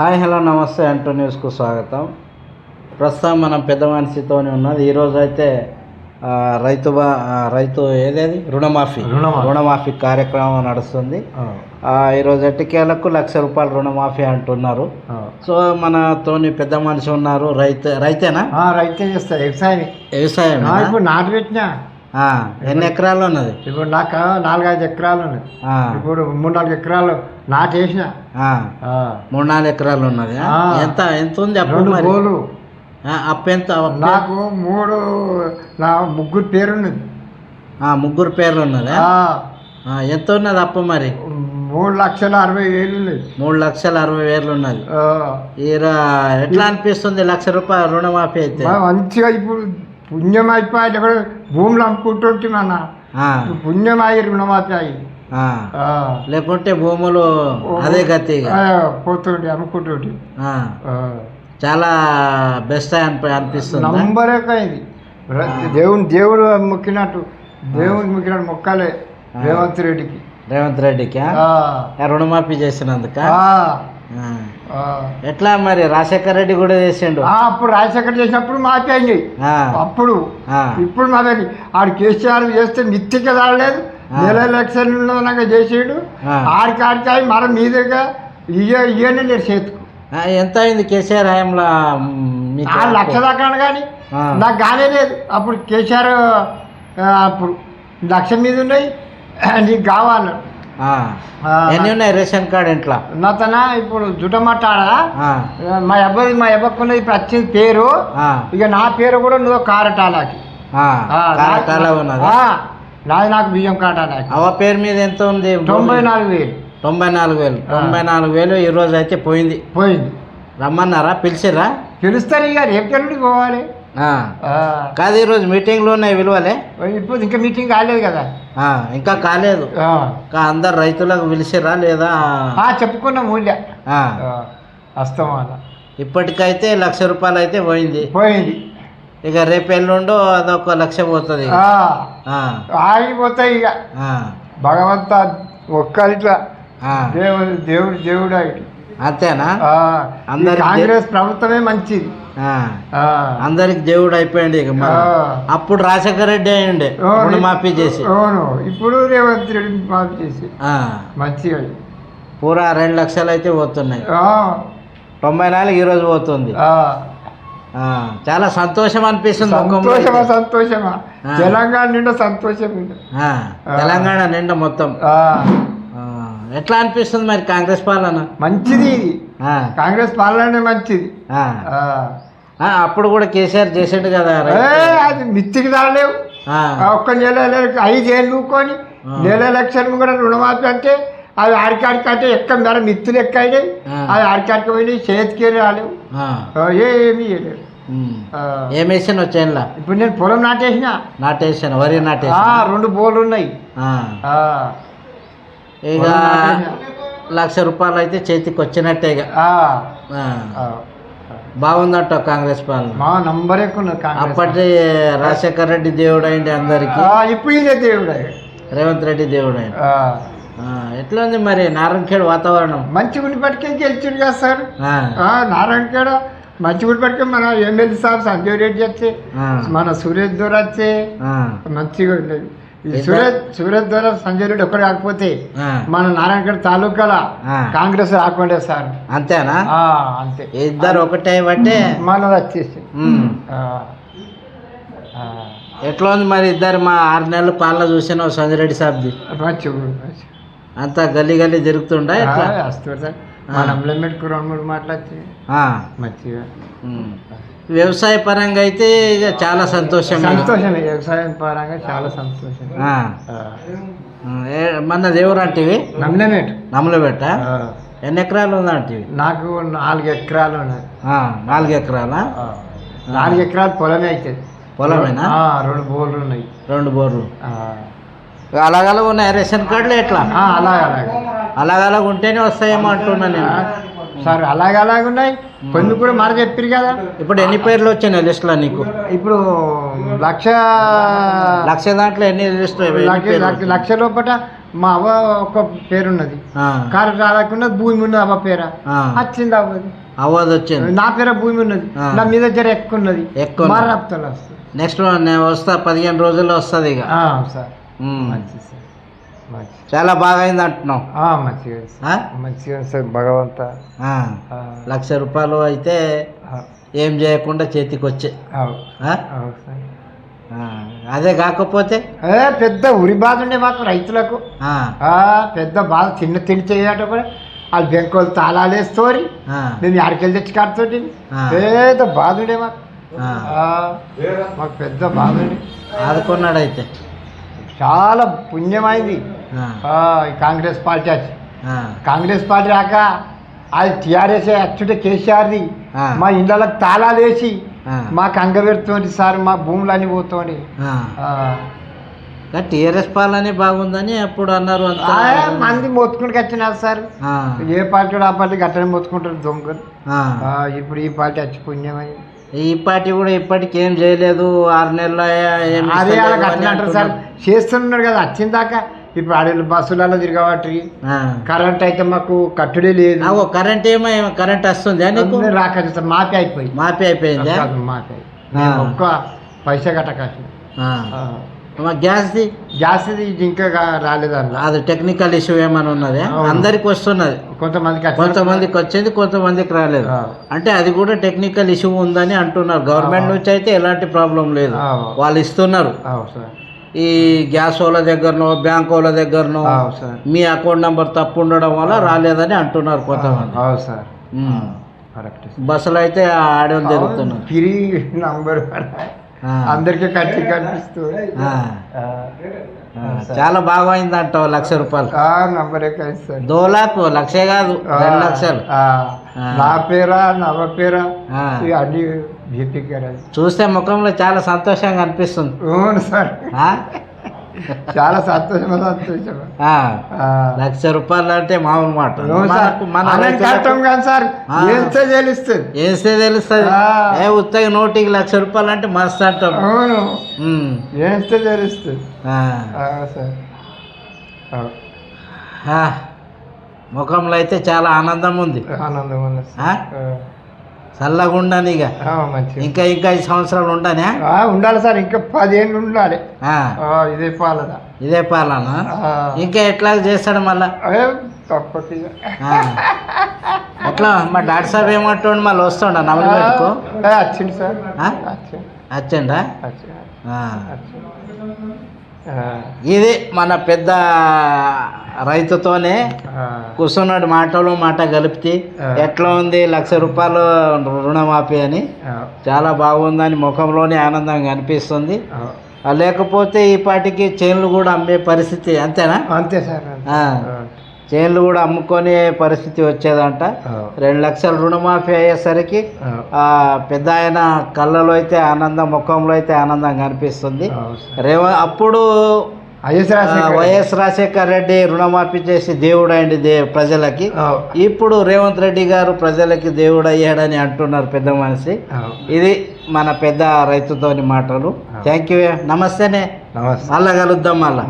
Hi hello నమస్తే అంటూ న్యూస్కు స్వాగతం. ప్రస్తుతం మనం పెద్ద మనిషితోనే ఉన్నది ఈరోజు అయితే రైతు రైతు ఏదేది? రుణమాఫీ. రుణమాఫీ. కార్యక్రమం నడుస్తుంది. ఈరోజు ఎట్టికేలకు లక్ష రూపాయలు రుణమాఫీ అంటున్నారు. సో మనతోని పెద్ద మనిషి ఉన్నారు. రైతు రైతేనా? రైతే చేస్తా వ్యవసాయం వ్యవసాయం ఇప్పుడు నాటు పెట్టినా. ఎన్ని ఎకరాలు ఉన్నది? ఇప్పుడు నాకు నాలుగైదు ఎకరాలు ఉన్నాయి ఆ, ఇప్పుడు మూడు నాలుగు ఎకరాలు నాటు వేసిన ఆ, మూడు నాలుగు ఎకరాలు ఉన్నది. ఎంత ఎంత ఉంది అప్పు రెండు మరి? బోలు ఆ, అప్పు ఎంత? నాకు మూడు నా ముగ్గురు పేరున్నది. ఆ, ముగ్గురు పేర్లు ఉన్నదా? ఎంత ఉన్నది అప్పు మరి? మూడు లక్షల అరవై వేలు ఉన్నది. మూడు లక్షల అరవై వేలు ఉన్నది. ఎట్లా అనిపిస్తుంది లక్ష రూపాయల రుణమాఫీ అయితే? మంచిగా ఇప్పుడు పుణ్యం అయిపోయి భూములు అమ్ముకుంటుంటే మన పుణ్యం అయ్యి రుణమాఫీ అయ్యి లేకుంటే భూములు అదే గతి పోతుంటే అమ్ముకుంటుంటే. చాలా బెస్ట్ అనిపి అనిపిస్తుంది? నంబర్ అయింది దేవుని దేవుడు మొక్కినట్టు దేవుని మొక్కినట్టు మొక్కాలే రేవంత్ రెడ్డికి. రేవంత్ రెడ్డికి రుణమాఫీ చేసినందుక. ఎట్లా మరి రాజశేఖర్ రెడ్డి కూడా చేసిండు? ఆ, అప్పుడు రాజశేఖర్ చేసినప్పుడు మాపి అయినాయి ఆ, అప్పుడు ఇప్పుడు మాపి ఆడు కేసీఆర్ చేస్తే మిత్తిక రాలేదు నెల ఎలక్షన్లో చేసాడు. ఆడికి ఆడికి అయి మన మీదుగా ఇయ్య ఇయ్యనే లేదు చేతుకు. ఎంత అయింది కేసీఆర్ హయాంలో లక్ష దాకా కానీ. నాకు కానే లేదు. అప్పుడు కేసీఆర్ అప్పుడు లక్ష మీద ఉన్నాయి. నీకు కావాలి ఎన్ని ఉన్నాయి రేషన్ కార్డు ఇంట్లో? నాతన ఇప్పుడు జుటమట్టాడా మా అబ్బాయి మా అబ్బకున్నది ఇప్పుడు వచ్చింది పేరు. ఇక నా పేరు కూడా నువ్వు కారటాలకి. నాది నాకు బియ్యం కాటాలకి అవ పేరు మీద ఎంత ఉంది? తొంభై నాలుగు వేలు. తొంభై నాలుగు వేలు. తొంభై నాలుగు వేలు ఈ రోజు అయితే పోయింది. పోయింది. రమ్మన్నారా? పిలిచిరా పిలుస్తారు ఇక రేపు పోవాలి. కాదు ఈరోజు మీటింగ్లో ఉన్నాయి విలువలే. ఇప్పుడు ఇంకా మీటింగ్ కాలేదు కదా. ఇంకా కాలేదు. అందరు రైతులకు పిలిచిరా లేదా? చెప్పుకున్న మూల్య. ఆ. వస్తాం అలా ఇప్పటికైతే లక్ష రూపాయలు అయితే పోయింది. పోయింది. ఇక రేపు ఎల్లుండో అదొక లక్ష పోతుంది. ఆగిపోతాయి ఇక. ఆ, భగవంత ఒక్కరిట్లా. దేవుడు దేవుడు దేవుడు. అంతేనా? అందరికి కాంగ్రెస్ ప్రభుత్వమే మంచిది. అందరికి దేవుడు అయిపోయింది ఇక. అప్పుడు రాజశేఖర రెడ్డి అయ్యండే. రుణమాఫీ చేసి. అవును. ఇప్పుడు రేవంత్ రెడ్డి మాఫీ చేసి. మంచిగా. పూరా రెండు లక్షలు అయితే పోతున్నాయి తొంభై నాలుగు ఈ రోజు పోతుంది. చాలా సంతోషం అనిపిస్తుంది సంతోషమా. సంతోషమా. తెలంగాణ నిండా సంతోషం తెలంగాణ నిండా మొత్తం. ఎట్లా అనిపిస్తుంది మరి కాంగ్రెస్ పాలన? మంచిది కాంగ్రెస్ పాలనే మంచిది. అప్పుడు కూడా కేసీఆర్ చేసిండు కదా. అది మిత్తికి ఆ. ఒక్క నెల ఐదేళ్ళు కొని. నెల లక్షలు కూడా రుణమాఫీ అంటే అవి ఆడికాడికి అంటే ఎక్క మేర మిత్తులు ఎక్క అయినాయి ఆ. అవి ఆడికాడికి పోయినాయి చేతికి రాలేవు. ఏమీ చేయలేవు ఉమ్. ఆ, ఏం వేసాను వచ్చేలా ఇప్పుడు నేను పొలం నాటేసిన. నాటేసాను వరి నాటేసాను. రెండు బోర్లు ఉన్నాయి. ఇక. లక్ష రూపాయలు అయితే చేతికి వచ్చినట్టే. బాగుందంట కాంగ్రెస్ పాలన. మా నంబర్ ఎక్కువ అప్పటి రాజశేఖర రెడ్డి దేవుడు అయింది అందరికి ఇప్పుడు ఇదే దేవుడు. రేవంత్ రెడ్డి దేవుడు అయింది ఎట్లా ఉంది మరి నారాయణఖేడ్ వాతావరణం? మంచిగా ఉండిపట్టుకే గెలిచిండు కదా సార్. ఆ, ఆ, నారాయణ కాడ మంచిగా ఉండిపట్టుకే మన ఎమ్మెల్యే సార్ సంజయ్ రెడ్డి వచ్చే మన సురేష్ దొర వచ్చే మంచిగా ఉండేది ఈ సురేష్ సురేష్ దొర సంజయ్ రెడ్డి ఒక్కడే కాకపోతే. మన నారాయణగఢ తాలూకాల. కాంగ్రెస్ రాకుండే సార్. అంతేనా? అంతే. ఇద్దరు ఒకటే బట్టే మనది వచ్చేసి ఎట్లా ఉంది మరి ఇద్దరు మా ఆరు నెలలు పాలన చూసినావు సంజయ్ రెడ్డి సాబ్ది. అంతా గల్లీ గల్లీ ఎట్లా? వస్తుంది సార్. మన అమ్లమెంట్కు రెండు మూడు మంచిగా. వ్యవసాయ పరంగా అయితే ఇక చాలా సంతోషం ఇక. సంతోషమే వ్యవసాయం పరంగా చాలా సంతోషం మన దేవుడు అంటివి? నమ్లమేట్ నమ్మలబెట్ట ఎన్ని ఎకరాలు ఉందంటివి నాకు నాలుగు ఎకరాలు ఉన్నాయి. ఆ, నాలుగు ఎకరాలా? ఆ, నాలుగు ఎకరాలు పొలమే అవుతుంది పొలమేనా? ఆ, రెండు బోర్లు ఉన్నాయి. రెండు బోర్లు. ఆ, అలాగలాగా ఉన్నాయి రేషన్ కార్డులు ఎట్లా? అలాగే అలాగే అలాగలాగా ఉంటేనే వస్తాయేమో అంటున్నా నేను. సార్ అలాగే అలాగే ఉన్నాయి. కొన్ని కూడా మాట చెప్పారు కదా. ఇప్పుడు ఎన్ని పేర్లు వచ్చినాయి లిస్టులో నీకు? ఇప్పుడు లక్ష లక్ష దాంట్లో ఎన్ని లిస్టులు ఎన్ని లక్ష లోపల మా అవ్వ ఒక పేరున్నది. కారు రాకుండా భూమి ఉన్నది అవ్వ పేర. వచ్చింది అవ్వది. అవ్వదు వచ్చింది. నా పేర భూమి ఉన్నది. నా మీద జర ఎక్కువ ఉన్నది. ఎక్కువ నెక్స్ట్ నేను వస్తా పదిహేను రోజుల్లో వస్తుంది ఇక. సార్. మంచిది సార్. చాలా బాగా అయింది అంటున్నావు. ఆ, మంచిగా? మంచిగా సార్ భగవంత. లక్ష రూపాయలు అయితే ఏం చేయకుండా చేతికి వచ్చే. అదే కాకపోతే? ఏ పెద్ద ఉరి బాధ ఉండే మాకు రైతులకు. పెద్ద బాధ చిన్న తిండి చేయట కూడా. వాళ్ళు బెంకోలు తాళాలు వేస్తోరి ఆ, మేము ఆడికెళ్ళి తెచ్చి కాడుతోటి. పెద్ద బాధ ఉండే మాకు. మాకు పెద్ద బాధ ఉండే. ఆదుకున్నాడైతే. చాలా పుణ్యమైంది. కాంగ్రెస్ పార్టీ వచ్చి కాంగ్రెస్ పార్టీ రాక అది టీఆర్ఎస్ అచ్చుంటే కేసీఆర్ది. మా ఇళ్ళకి తాళాలు వేసి మాకు అంగబెడుతోంది సార్ మా భూములన్నీ పోతోంది. ఆ. ఆ. కానీ టీఆర్ఎస్ పాలనే బాగుందని అప్పుడు అన్నారు మంది మొత్తుకుంటూ వచ్చినారు సార్. ఏ పార్టీ ఆ పార్టీ గట్టనే మొత్తుకుంటారు దొంగలు. ఇప్పుడు ఈ పార్టీ వచ్చి పుణ్యమని ఈ పార్టీ కూడా ఇప్పటికి ఏం చేయలేదు. ఆరు నెలల అదే వాళ్ళకి అని అట్లా అంటారు సార్. చేస్తున్నాడు కదా వచ్చిన దాకా ఇప్పుడు ఆడ బస్సులలో తిరగబట్టి. కరెంట్ అయితే మాకు కట్టుడే లేదు. కరెంట్ ఏమో కరెంట్ వస్తుందా అన్నీ రాక సార్ మాపి అయిపోయి మాపి అయిపోయిందా? మాపి. ఒక్క పైసా కట్టకాసి గ్యాస్ది గ్యాస్ ఇది ఇంకా గా- రాలేదన్న. అది టెక్నికల్ ఇష్యూ ఏమైనా ఉన్నది. అందరికి వస్తున్నది. కొంతమందికి కొంతమందికి వచ్చింది కొంతమందికి రాలేదు. అంటే అది కూడా టెక్నికల్ ఇష్యూ ఉందని అంటున్నారు. గవర్నమెంట్. నుంచి అయితే ఎలాంటి ప్రాబ్లం లేదు. వాళ్ళు ఇస్తున్నారు. ఈ గ్యాస్ వాళ్ళ దగ్గరనో బ్యాంక్ వాళ్ళ దగ్గరనో మీ అకౌంట్ నెంబర్ తప్పు ఉండడం వల్ల రాలేదని అంటున్నారు కొంతమంది. సార్. కరెక్ట్ బస్సులు అయితే ఆడవాళ్ళు తిరుగుతున్నారు తిరిగి నంబర్. అందరికీ కట్టి కనిపిస్తుంది. చాలా బాగా అయింది అంటావు లక్ష రూపాయలు. నంబర్ సార్ దో లాక్ లక్షే కాదు రెండు లక్షలు. నా పేరా నవ పేరా? అన్ని చూస్తే ముఖంలో చాలా సంతోషంగా అనిపిస్తుంది. అవును సార్? చాలా సంతోషం సంతోషం. లక్ష రూపాయలు అంటే మామూలు మాట. కట్టం కాదు సార్. ఎంత తెలుస్తుంది. వేస్తే తెలుస్తుంది. ఏ ఉత్తగా నోటికి లక్ష రూపాయలు అంటే మస్తు అంటాం అవును. ఎంత తెలుస్తుంది. సార్. ముఖంలో అయితే చాలా ఆనందం ఉంది. ఆనందం ఉంది. చల్లగా ఉండని ఇక. ఇంకా ఇంకా ఐదు సంవత్సరాలు ఉండనే ఉండాలి సార్ ఇంకా పదిహేను ఉండాలి. ఇదే పాలన. ఇదే పాలన. ఇంకా ఎట్లా చేస్తాడు మళ్ళా. ఎట్లా? మా డాక్టర్ సాబ్ ఏమంటుండు మళ్ళీ వస్తుండ ఏ, వచ్చింది సార్. వచ్చిండా. ఇది మన పెద్ద రైతుతోనే కూర్చున్నాడు మాటలు మాట కలిపితే. ఎట్లా ఉంది లక్ష రూపాయలు రుణమాఫీ అని. చాలా బాగుందని ముఖంలోనే ఆనందంగా అనిపిస్తుంది. ఆ. ఆ, లేకపోతే ఈ పాటికి చైన్లు కూడా అమ్మే పరిస్థితి అంతేనా? అంతే సార్ చైన్లు కూడా అమ్ముకునే పరిస్థితి వచ్చేదంట. రెండు లక్షల రుణమాఫీ అయ్యేసరికి పెద్ద ఆయన కళ్ళలో అయితే ఆనందం ముఖంలో అయితే ఆనందం కనిపిస్తుంది. రేవ అప్పుడు. వైఎస్ రాజశేఖర్ రెడ్డి రుణమాఫీ చేసి దేవుడు అయింది దే ప్రజలకి. ఇప్పుడు రేవంత్ రెడ్డి గారు ప్రజలకి దేవుడు అయ్యాడని అంటున్నారు పెద్ద మనిషి. ఇది మన పెద్ద రైతుతోని మాటలు. థ్యాంక్ యూ నమస్తేనే. నమస్తే. మళ్ళా కలుద్దాం మళ్ళా.